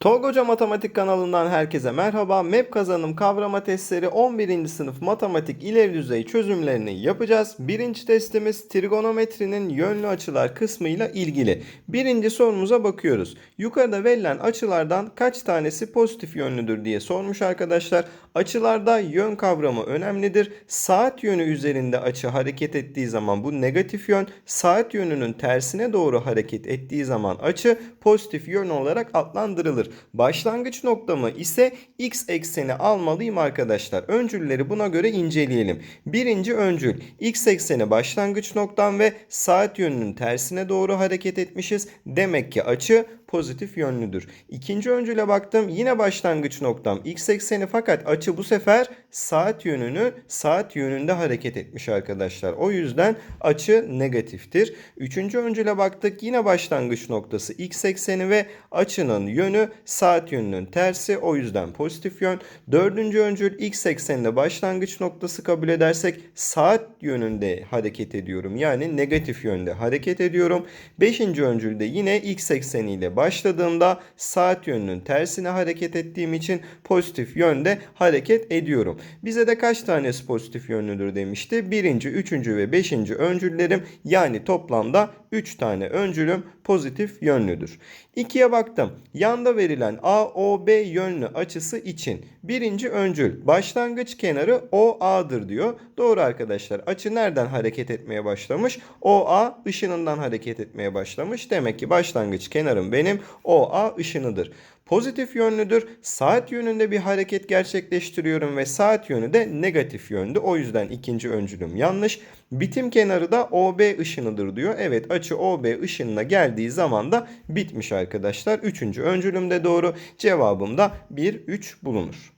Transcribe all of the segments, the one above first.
Tolga Matematik kanalından herkese merhaba. MEP kazanım kavrama testleri 11. sınıf matematik ileri düzey çözümlerini yapacağız. Birinci testimiz trigonometrinin yönlü açılar kısmıyla ilgili. Birinci sorumuza bakıyoruz. Yukarıda verilen açılardan kaç tanesi pozitif yönlüdür diye sormuş arkadaşlar. Açılarda yön kavramı önemlidir. Saat yönü üzerinde açı hareket ettiği zaman bu negatif yön, saat yönünün tersine doğru hareket ettiği zaman açı pozitif yön olarak adlandırılır. Başlangıç noktamı ise x ekseni almalıyım arkadaşlar. Öncülleri buna göre inceleyelim. Birinci öncül x ekseni başlangıç noktam ve saat yönünün tersine doğru hareket etmişiz. Demek ki açı pozitif yönlüdür. İkinci öncüle baktım. Yine başlangıç noktam x ekseni fakat açı bu sefer saat yönünü saat yönünde hareket etmiş arkadaşlar. O yüzden açı negatiftir. Üçüncü öncüle baktık. Yine başlangıç noktası x ekseni ve açının yönü saat yönünün tersi. O yüzden pozitif yön. Dördüncü öncül x ekseninde başlangıç noktası kabul edersek saat yönünde hareket ediyorum. Yani negatif yönde hareket ediyorum. Beşinci öncülde yine x ekseniyle başladığımda saat yönünün tersine hareket ettiğim için pozitif yönde hareket ediyorum. Bize de kaç tanesi pozitif yönlüdür demişti. Birinci, üçüncü ve beşinci öncüllerim yani toplamda 3 tane öncülüm pozitif yönlüdür. 2'ye baktım. Yanda verilen AOB yönlü açısı için birinci öncül başlangıç kenarı OA'dır diyor. Doğru arkadaşlar. Açı nereden hareket etmeye başlamış? OA ışınından hareket etmeye başlamış. Demek ki başlangıç kenarım benim OA ışınıdır pozitif yönlüdür. Saat yönünde bir hareket gerçekleştiriyorum ve saat yönü de negatif yönde. O yüzden ikinci öncülüm yanlış. Bitim kenarı da OB ışınıdır diyor. Evet açı OB ışınına geldiği zaman da bitmiş arkadaşlar. Üçüncü öncülüm de doğru. Cevabım da 1, 3 bulunur.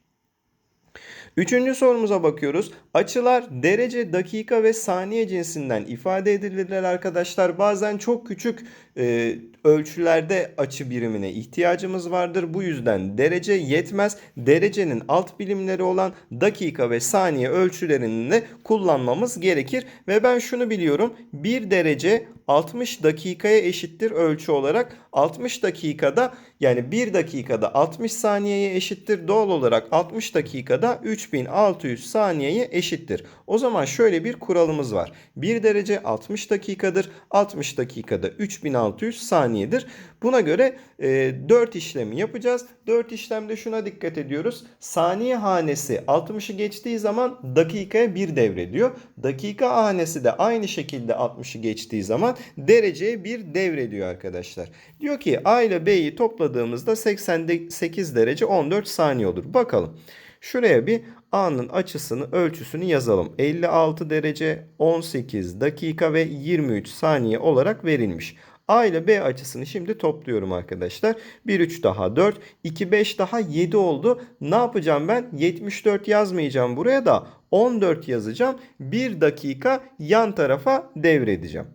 Üçüncü sorumuza bakıyoruz. Açılar derece, dakika ve saniye cinsinden ifade edilirler arkadaşlar. Bazen çok küçük e, ölçülerde açı birimine ihtiyacımız vardır. Bu yüzden derece yetmez. Derecenin alt bilimleri olan dakika ve saniye ölçülerini de kullanmamız gerekir. Ve ben şunu biliyorum. 1 derece 60 dakikaya eşittir ölçü olarak. 60 dakikada yani 1 dakikada 60 saniyeye eşittir. Doğal olarak 60 dakikada 3600 saniyeye eşittir. O zaman şöyle bir kuralımız var. 1 derece 60 dakikadır. 60 dakikada 3600 saniyedir. Buna göre e, 4 işlemi yapacağız. 4 işlemde şuna dikkat ediyoruz. Saniye hanesi 60'ı geçtiği zaman dakikaya 1 devrediyor. Dakika hanesi de aynı şekilde 60'ı geçtiği zaman dereceye 1 devrediyor arkadaşlar. Diyor ki A ile B'yi topladığımızda 88 derece 14 saniye olur. Bakalım. Şuraya bir A'nın açısını ölçüsünü yazalım. 56 derece 18 dakika ve 23 saniye olarak verilmiş. A ile B açısını şimdi topluyorum arkadaşlar. 1 3 daha 4, 2 5 daha 7 oldu. Ne yapacağım ben? 74 yazmayacağım buraya da 14 yazacağım. 1 dakika yan tarafa devredeceğim.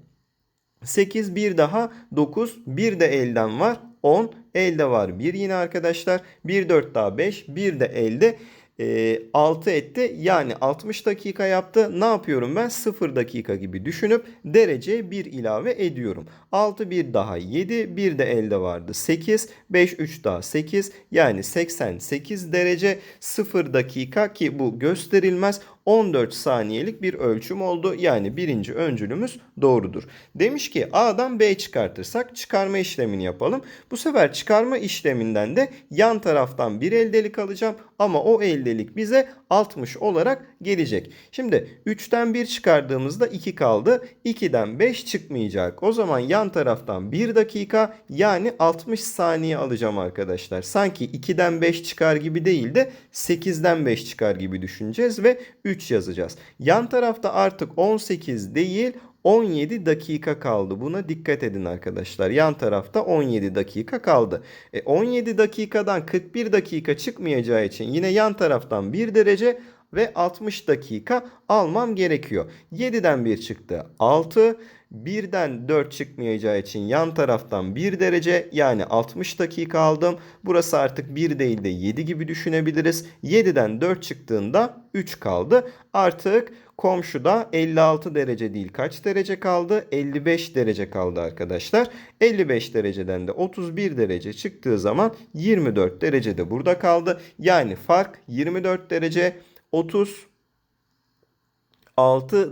8 bir daha 9 bir de elden var 10 elde var 1 yine arkadaşlar 1 4 daha 5 bir de elde e, 6 etti. Yani 60 dakika yaptı. Ne yapıyorum ben? 0 dakika gibi düşünüp dereceye 1 ilave ediyorum. 6 bir daha 7. Bir de elde vardı 8. 5 3 daha 8. Yani 88 derece 0 dakika ki bu gösterilmez. 14 saniyelik bir ölçüm oldu. Yani birinci öncülümüz doğrudur. Demiş ki A'dan B çıkartırsak çıkarma işlemini yapalım. Bu sefer çıkarma işleminden de yan taraftan bir eldelik alacağım. Ama o eldelik bize 60 olarak gelecek. Şimdi 3'ten 1 çıkardığımızda 2 kaldı. 2'den 5 çıkmayacak. O zaman yan taraftan 1 dakika yani 60 saniye alacağım arkadaşlar. Sanki 2'den 5 çıkar gibi değil de 8'den 5 çıkar gibi düşüneceğiz ve 3 yazacağız. Yan tarafta artık 18 değil 17 dakika kaldı. Buna dikkat edin arkadaşlar. Yan tarafta 17 dakika kaldı. E 17 dakikadan 41 dakika çıkmayacağı için yine yan taraftan 1 derece ve 60 dakika almam gerekiyor. 7'den 1 çıktı 6. 1'den 4 çıkmayacağı için yan taraftan 1 derece yani 60 dakika aldım. Burası artık 1 değil de 7 gibi düşünebiliriz. 7'den 4 çıktığında 3 kaldı. Artık komşuda 56 derece değil kaç derece kaldı? 55 derece kaldı arkadaşlar. 55 dereceden de 31 derece çıktığı zaman 24 derece de burada kaldı. Yani fark 24 derece 36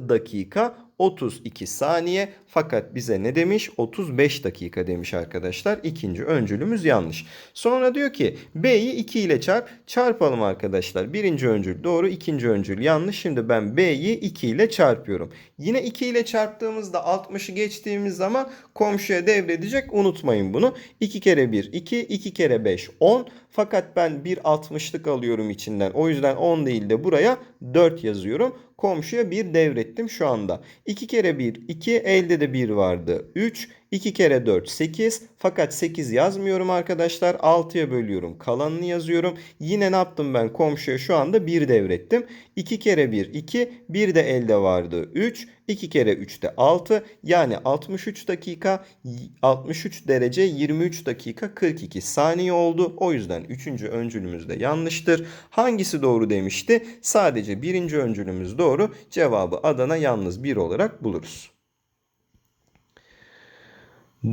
dakika 32 saniye fakat bize ne demiş? 35 dakika demiş arkadaşlar. İkinci öncülümüz yanlış. Sonra diyor ki B'yi 2 ile çarp. Çarpalım arkadaşlar. Birinci öncül doğru, ikinci öncül yanlış. Şimdi ben B'yi 2 ile çarpıyorum. Yine 2 ile çarptığımızda 60'ı geçtiğimiz zaman komşuya devredecek. Unutmayın bunu. 2 kere 1 2, 2 kere 5 10. Fakat ben bir 60'lık alıyorum içinden. O yüzden 10 değil de buraya 4 yazıyorum. Komşuya 1 devrettim şu anda. 2 kere 1 2 elde de 1 vardı. 3 2 kere 4 8 fakat 8 yazmıyorum arkadaşlar 6'ya bölüyorum kalanını yazıyorum. Yine ne yaptım ben komşuya şu anda 1 devrettim. 2 kere 1 2 1 de elde vardı 3 2 kere 3 de 6 yani 63 dakika 63 derece 23 dakika 42 saniye oldu. O yüzden 3. öncülümüz de yanlıştır. Hangisi doğru demişti? Sadece 1. öncülümüz doğru. Cevabı Adana yalnız 1 olarak buluruz.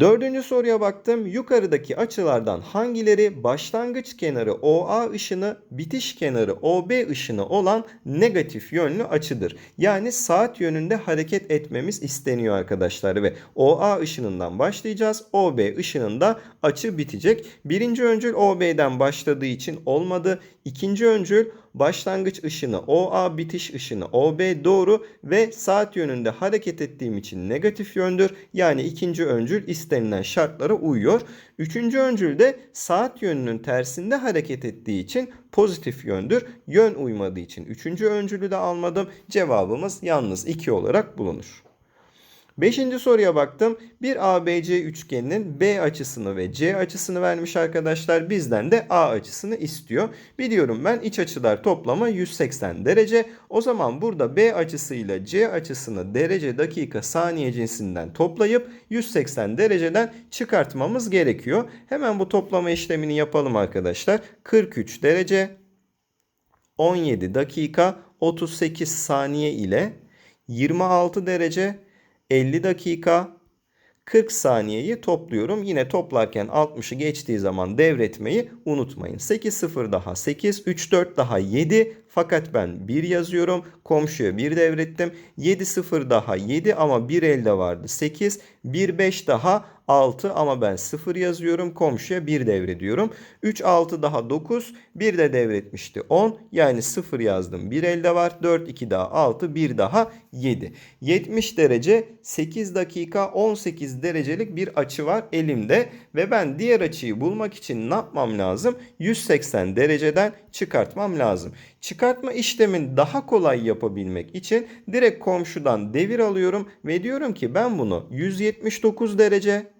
Dördüncü soruya baktım. Yukarıdaki açılardan hangileri başlangıç kenarı OA ışını, bitiş kenarı OB ışını olan negatif yönlü açıdır? Yani saat yönünde hareket etmemiz isteniyor arkadaşlar ve OA ışınından başlayacağız. OB ışınında açı bitecek. Birinci öncül OB'den başladığı için olmadı. İkinci öncül başlangıç ışını OA bitiş ışını OB doğru ve saat yönünde hareket ettiğim için negatif yöndür. Yani ikinci öncül istenilen şartlara uyuyor. Üçüncü öncül de saat yönünün tersinde hareket ettiği için pozitif yöndür. Yön uymadığı için üçüncü öncülü de almadım. Cevabımız yalnız 2 olarak bulunur. Beşinci soruya baktım. Bir ABC üçgeninin B açısını ve C açısını vermiş arkadaşlar. Bizden de A açısını istiyor. Biliyorum ben iç açılar toplamı 180 derece. O zaman burada B açısıyla C açısını derece, dakika, saniye cinsinden toplayıp 180 dereceden çıkartmamız gerekiyor. Hemen bu toplama işlemini yapalım arkadaşlar. 43 derece 17 dakika 38 saniye ile 26 derece 50 dakika 40 saniyeyi topluyorum. Yine toplarken 60'ı geçtiği zaman devretmeyi unutmayın. 8 0 daha 8, 3 4 daha 7 fakat ben 1 yazıyorum. Komşuya 1 devrettim. 7 0 daha 7 ama 1 elde vardı 8. 1 5 daha 6 ama ben 0 yazıyorum. Komşuya 1 devrediyorum. 3 6 daha 9. 1 de devretmişti 10. Yani 0 yazdım. 1 elde var. 4 2 daha 6. 1 daha 7. 70 derece 8 dakika 18 derecelik bir açı var elimde. Ve ben diğer açıyı bulmak için ne yapmam lazım? 180 dereceden çıkartmam lazım. Çıkartma işlemini daha kolay yapabilmek için direkt komşudan devir alıyorum ve diyorum ki ben bunu 179 derece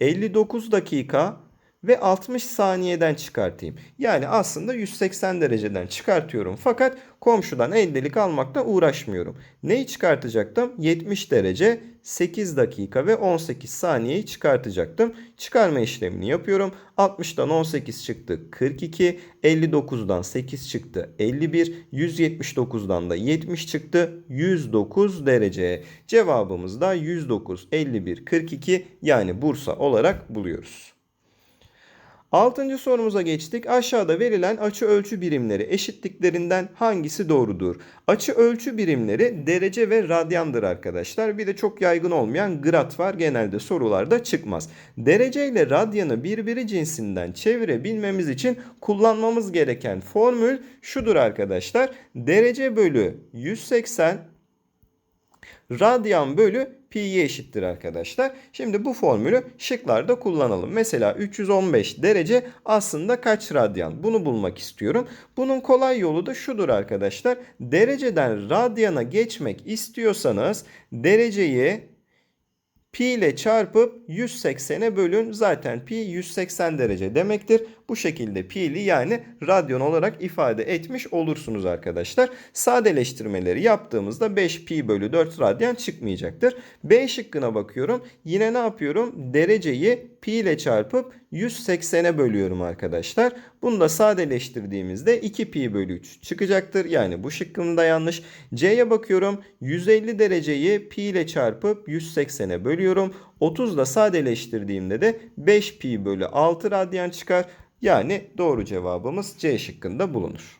59 dakika ve 60 saniyeden çıkartayım. Yani aslında 180 dereceden çıkartıyorum fakat komşudan eldelik almakta uğraşmıyorum. Neyi çıkartacaktım? 70 derece 8 dakika ve 18 saniyeyi çıkartacaktım. Çıkarma işlemini yapıyorum. 60'dan 18 çıktı 42, 59'dan 8 çıktı 51, 179'dan da 70 çıktı 109 derece. Cevabımız da 109, 51, 42 yani Bursa olarak buluyoruz. Altıncı sorumuza geçtik. Aşağıda verilen açı ölçü birimleri eşitliklerinden hangisi doğrudur? Açı ölçü birimleri derece ve radyandır arkadaşlar. Bir de çok yaygın olmayan grad var. Genelde sorularda çıkmaz. Derece ile radyanı birbiri cinsinden çevirebilmemiz için kullanmamız gereken formül şudur arkadaşlar. Derece bölü 180 radyan bölü pi'ye eşittir arkadaşlar. Şimdi bu formülü şıklarda kullanalım. Mesela 315 derece aslında kaç radyan? Bunu bulmak istiyorum. Bunun kolay yolu da şudur arkadaşlar. Dereceden radyana geçmek istiyorsanız dereceyi pi ile çarpıp 180'e bölün. Zaten pi 180 derece demektir. Bu şekilde pi'li yani radyan olarak ifade etmiş olursunuz arkadaşlar. Sadeleştirmeleri yaptığımızda 5 pi bölü 4 radyan çıkmayacaktır. B şıkkına bakıyorum. Yine ne yapıyorum? Dereceyi pi ile çarpıp 180'e bölüyorum arkadaşlar. Bunu da sadeleştirdiğimizde 2 pi bölü 3 çıkacaktır. Yani bu şıkkım da yanlış. C'ye bakıyorum. 150 dereceyi pi ile çarpıp 180'e bölüyorum. 30 da sadeleştirdiğimde de 5 pi bölü 6 radyan çıkar. Yani doğru cevabımız C şıkkında bulunur.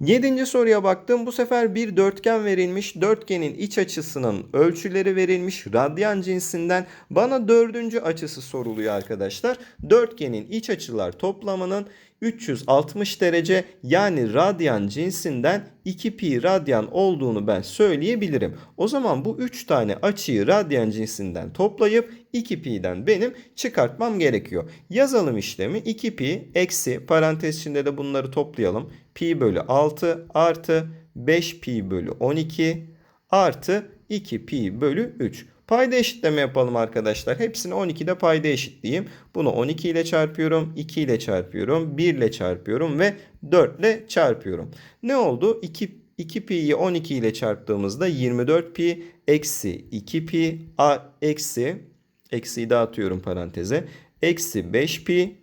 Yedinci soruya baktım. Bu sefer bir dörtgen verilmiş. Dörtgenin iç açısının ölçüleri verilmiş. Radyan cinsinden. Bana dördüncü açısı soruluyor arkadaşlar. Dörtgenin iç açılar toplamının 360 derece yani radyan cinsinden 2 pi radyan olduğunu ben söyleyebilirim. O zaman bu 3 tane açıyı radyan cinsinden toplayıp 2 pi'den benim çıkartmam gerekiyor. Yazalım işlemi 2 pi eksi parantez içinde de bunları toplayalım. Pi bölü 6 artı 5 pi bölü 12 artı 2 pi bölü 3. Payda eşitleme yapalım arkadaşlar. Hepsini 12'de payda eşitleyeyim. Bunu 12 ile çarpıyorum, 2 ile çarpıyorum, 1 ile çarpıyorum ve 4 ile çarpıyorum. Ne oldu? 2 2 pi'yi 12 ile çarptığımızda 24 pi eksi 2 pi a, eksi eksiyi dağıtıyorum paranteze. Eksi 5 pi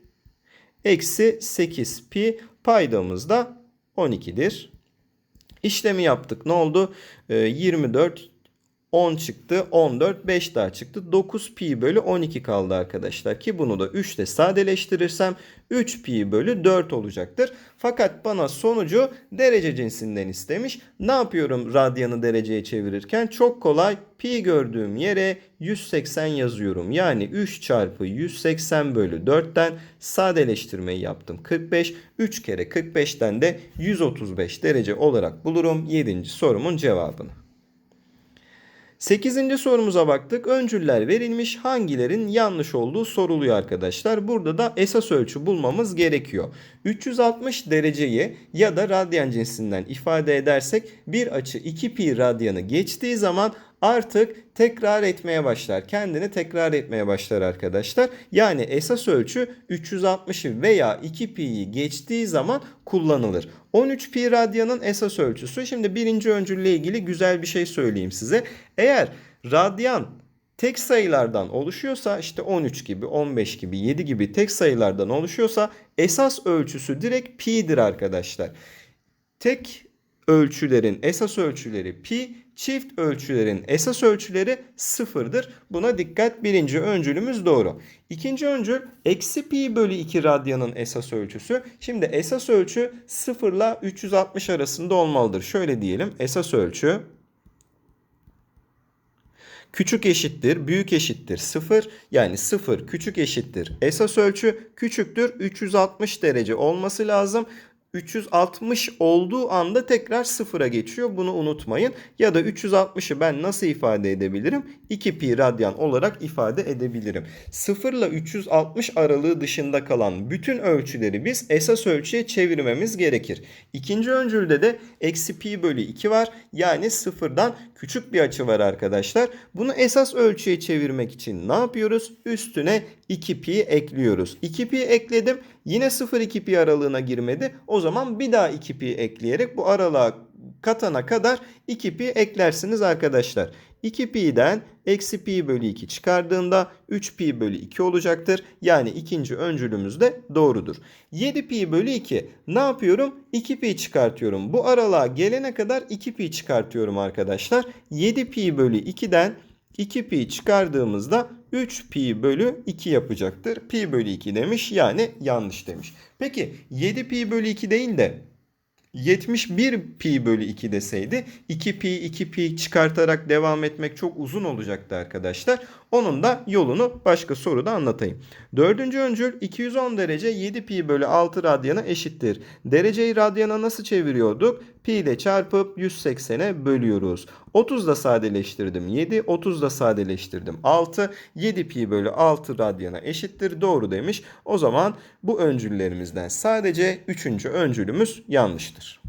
eksi 8 pi paydamız da 12'dir. İşlemi yaptık. Ne oldu? Ee, 24 10 çıktı. 14 5 daha çıktı. 9 pi bölü 12 kaldı arkadaşlar. Ki bunu da 3 ile sadeleştirirsem 3 pi bölü 4 olacaktır. Fakat bana sonucu derece cinsinden istemiş. Ne yapıyorum radyanı dereceye çevirirken? Çok kolay. Pi gördüğüm yere 180 yazıyorum. Yani 3 çarpı 180 bölü 4'ten sadeleştirmeyi yaptım. 45. 3 kere 45'ten de 135 derece olarak bulurum 7. sorumun cevabını. 8. sorumuza baktık. Öncüller verilmiş hangilerin yanlış olduğu soruluyor arkadaşlar. Burada da esas ölçü bulmamız gerekiyor. 360 dereceyi ya da radyan cinsinden ifade edersek bir açı 2 pi radyanı geçtiği zaman artık tekrar etmeye başlar. Kendini tekrar etmeye başlar arkadaşlar. Yani esas ölçü 360'ı veya 2 pi'yi geçtiği zaman kullanılır. 13 pi radyanın esas ölçüsü. Şimdi birinci öncülle ilgili güzel bir şey söyleyeyim size. Eğer radyan tek sayılardan oluşuyorsa işte 13 gibi, 15 gibi, 7 gibi tek sayılardan oluşuyorsa esas ölçüsü direkt pi'dir arkadaşlar. Tek ölçülerin esas ölçüleri pi, çift ölçülerin esas ölçüleri sıfırdır. Buna dikkat birinci öncülümüz doğru. İkinci öncül eksi pi bölü 2 radyanın esas ölçüsü. Şimdi esas ölçü 0 ile 360 arasında olmalıdır. Şöyle diyelim esas ölçü küçük eşittir, büyük eşittir 0. Yani 0 küçük eşittir. Esas ölçü küçüktür 360 derece olması lazım. 360 olduğu anda tekrar sıfıra geçiyor. Bunu unutmayın. Ya da 360'ı ben nasıl ifade edebilirim? 2 pi radyan olarak ifade edebilirim. 0 ile 360 aralığı dışında kalan bütün ölçüleri biz esas ölçüye çevirmemiz gerekir. İkinci öncülde de eksi pi bölü 2 var. Yani sıfırdan küçük bir açı var arkadaşlar. Bunu esas ölçüye çevirmek için ne yapıyoruz? Üstüne 2 pi ekliyoruz. 2 pi ekledim. Yine 0-2 pi aralığına girmedi. O zaman bir daha 2 pi ekleyerek bu aralığa katana kadar 2 pi eklersiniz arkadaşlar. 2 pi'den eksi pi bölü 2 çıkardığında 3 pi bölü 2 olacaktır. Yani ikinci öncülümüz de doğrudur. 7 pi bölü 2 ne yapıyorum? 2 pi çıkartıyorum. Bu aralığa gelene kadar 2 pi çıkartıyorum arkadaşlar. 7 pi bölü 2'den 2 pi çıkardığımızda 3 pi bölü 2 yapacaktır. Pi bölü 2 demiş yani yanlış demiş. Peki 7 pi bölü 2 değil de 71 pi bölü 2 deseydi 2 pi 2 pi çıkartarak devam etmek çok uzun olacaktı arkadaşlar. Onun da yolunu başka soruda anlatayım. Dördüncü öncül 210 derece 7 pi bölü 6 radyana eşittir. Dereceyi radyana nasıl çeviriyorduk? Pi ile çarpıp 180'e bölüyoruz. 30 da sadeleştirdim 7, 30 da sadeleştirdim 6. 7 pi bölü 6 radyana eşittir. Doğru demiş. O zaman bu öncüllerimizden sadece 3. öncülümüz yanlıştır.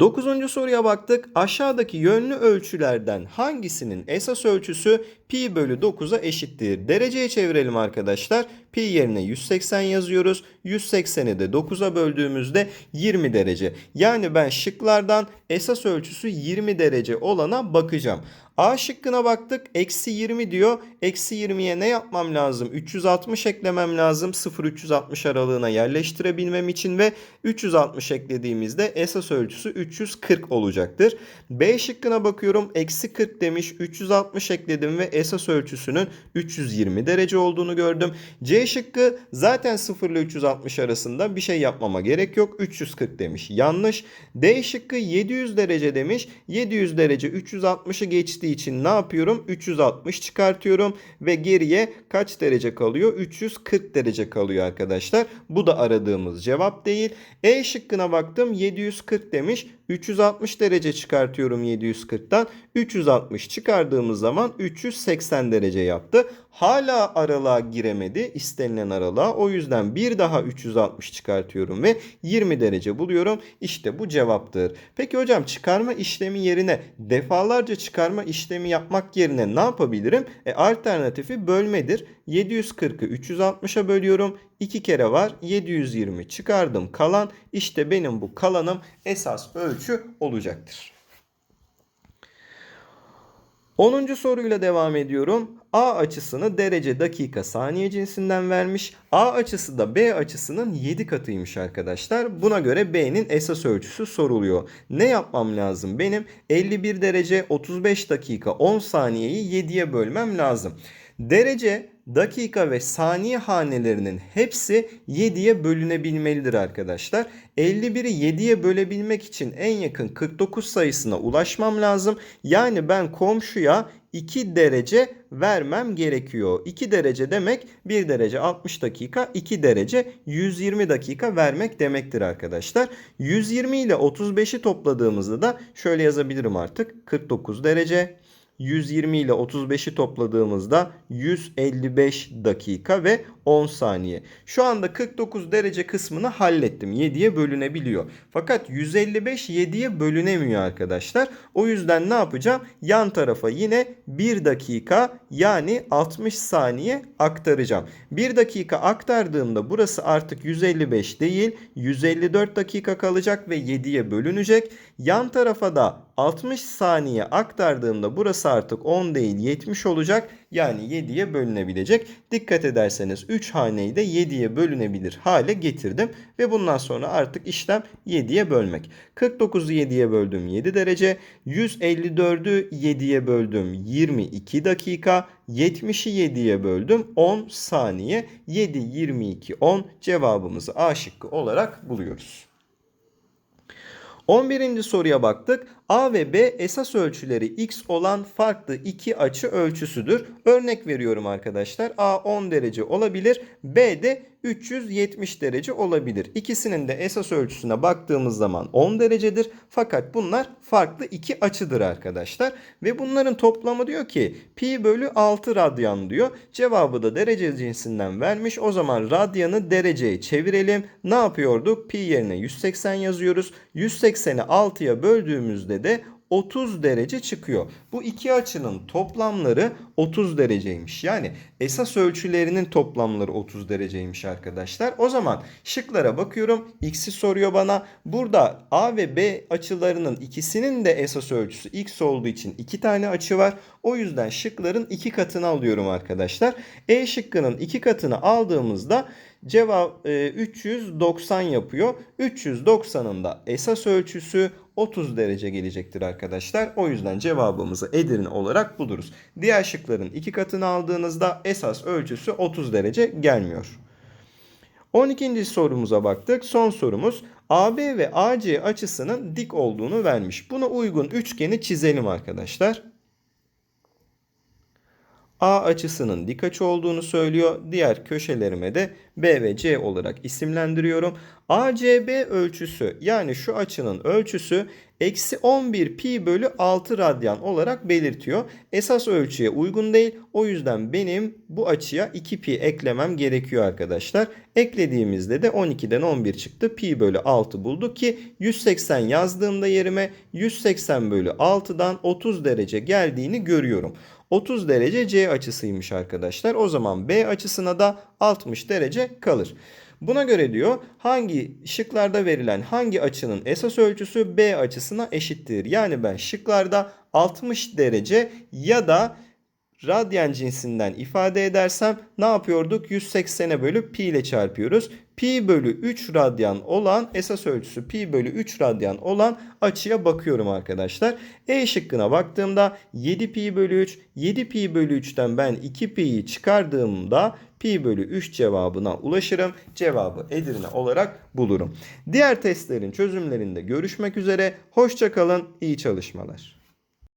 Dokuzuncu soruya baktık. Aşağıdaki yönlü ölçülerden hangisinin esas ölçüsü pi bölü 9'a eşittir. Dereceye çevirelim arkadaşlar. Pi yerine 180 yazıyoruz. 180'i de 9'a böldüğümüzde 20 derece. Yani ben şıklardan esas ölçüsü 20 derece olana bakacağım. A şıkkına baktık. Eksi 20 diyor. Eksi 20'ye ne yapmam lazım? 360 eklemem lazım. 0-360 aralığına yerleştirebilmem için ve 360 eklediğimizde esas ölçüsü 340 olacaktır. B şıkkına bakıyorum. Eksi 40 demiş. 360 ekledim ve esas ölçüsünün 320 derece olduğunu gördüm. C şıkkı zaten 0 ile 360 arasında bir şey yapmama gerek yok. 340 demiş. Yanlış. D şıkkı 700 derece demiş. 700 derece 360'ı geçtiği için ne yapıyorum? 360 çıkartıyorum ve geriye kaç derece kalıyor? 340 derece kalıyor arkadaşlar. Bu da aradığımız cevap değil. E şıkkına baktım 740 demiş. 360 derece çıkartıyorum 740'tan. 360 çıkardığımız zaman 380 derece yaptı. Hala aralığa giremedi istenilen aralığa. O yüzden bir daha 360 çıkartıyorum ve 20 derece buluyorum. İşte bu cevaptır. Peki hocam çıkarma işlemi yerine defalarca çıkarma işlemi yapmak yerine ne yapabilirim? E, alternatifi bölmedir. 740'ı 360'a bölüyorum. 2 kere var 720 çıkardım kalan işte benim bu kalanım esas ölçü olacaktır. 10. soruyla devam ediyorum. A açısını derece dakika saniye cinsinden vermiş. A açısı da B açısının 7 katıymış arkadaşlar. Buna göre B'nin esas ölçüsü soruluyor. Ne yapmam lazım? Benim 51 derece 35 dakika 10 saniyeyi 7'ye bölmem lazım. Derece, dakika ve saniye hanelerinin hepsi 7'ye bölünebilmelidir arkadaşlar. 51'i 7'ye bölebilmek için en yakın 49 sayısına ulaşmam lazım. Yani ben komşuya 2 derece vermem gerekiyor. 2 derece demek 1 derece 60 dakika, 2 derece 120 dakika vermek demektir arkadaşlar. 120 ile 35'i topladığımızda da şöyle yazabilirim artık. 49 derece 120 ile 35'i topladığımızda 155 dakika ve 10 saniye. Şu anda 49 derece kısmını hallettim. 7'ye bölünebiliyor. Fakat 155 7'ye bölünemiyor arkadaşlar. O yüzden ne yapacağım? Yan tarafa yine 1 dakika yani 60 saniye aktaracağım. 1 dakika aktardığımda burası artık 155 değil 154 dakika kalacak ve 7'ye bölünecek. Yan tarafa da 60 saniye aktardığımda burası artık 10 değil 70 olacak. Yani 7'ye bölünebilecek. Dikkat ederseniz 3 haneyi de 7'ye bölünebilir hale getirdim. Ve bundan sonra artık işlem 7'ye bölmek. 49'u 7'ye böldüm 7 derece. 154'ü 7'ye böldüm 22 dakika. 70'i 7'ye böldüm 10 saniye. 7, 22, 10 cevabımızı A şıkkı olarak buluyoruz. 11. soruya baktık. A ve B esas ölçüleri x olan farklı iki açı ölçüsüdür. Örnek veriyorum arkadaşlar. A 10 derece olabilir. B de 370 derece olabilir. İkisinin de esas ölçüsüne baktığımız zaman 10 derecedir. Fakat bunlar farklı iki açıdır arkadaşlar. Ve bunların toplamı diyor ki pi bölü 6 radyan diyor. Cevabı da derece cinsinden vermiş. O zaman radyanı dereceye çevirelim. Ne yapıyorduk? Pi yerine 180 yazıyoruz. 180'i 6'ya böldüğümüzde de 30 derece çıkıyor. Bu iki açının toplamları 30 dereceymiş. Yani esas ölçülerinin toplamları 30 dereceymiş arkadaşlar. O zaman şıklara bakıyorum. X'i soruyor bana. Burada A ve B açılarının ikisinin de esas ölçüsü X olduğu için iki tane açı var. O yüzden şıkların iki katını alıyorum arkadaşlar. E şıkkının iki katını aldığımızda cevap 390 yapıyor. 390'ın da esas ölçüsü 30 derece gelecektir arkadaşlar. O yüzden cevabımızı Edirne olarak buluruz. Diğer şıkların iki katını aldığınızda esas ölçüsü 30 derece gelmiyor. 12. sorumuza baktık. Son sorumuz AB ve AC açısının dik olduğunu vermiş. Buna uygun üçgeni çizelim arkadaşlar. A açısının dik açı olduğunu söylüyor. Diğer köşelerime de B ve C olarak isimlendiriyorum. ACB ölçüsü yani şu açının ölçüsü eksi 11 pi bölü 6 radyan olarak belirtiyor. Esas ölçüye uygun değil. O yüzden benim bu açıya 2 pi eklemem gerekiyor arkadaşlar. Eklediğimizde de 12'den 11 çıktı. Pi bölü 6 bulduk ki 180 yazdığımda yerime 180 bölü 6'dan 30 derece geldiğini görüyorum. 30 derece C açısıymış arkadaşlar. O zaman B açısına da 60 derece kalır. Buna göre diyor hangi şıklarda verilen hangi açının esas ölçüsü B açısına eşittir. Yani ben şıklarda 60 derece ya da radyan cinsinden ifade edersem ne yapıyorduk? 180'e bölüp pi ile çarpıyoruz. Pi bölü 3 radyan olan esas ölçüsü pi bölü 3 radyan olan açıya bakıyorum arkadaşlar. E şıkkına baktığımda 7 pi bölü 3 7 pi bölü 3'ten ben 2 pi'yi çıkardığımda pi bölü 3 cevabına ulaşırım. Cevabı Edirne olarak bulurum. Diğer testlerin çözümlerinde görüşmek üzere. Hoşçakalın, iyi çalışmalar.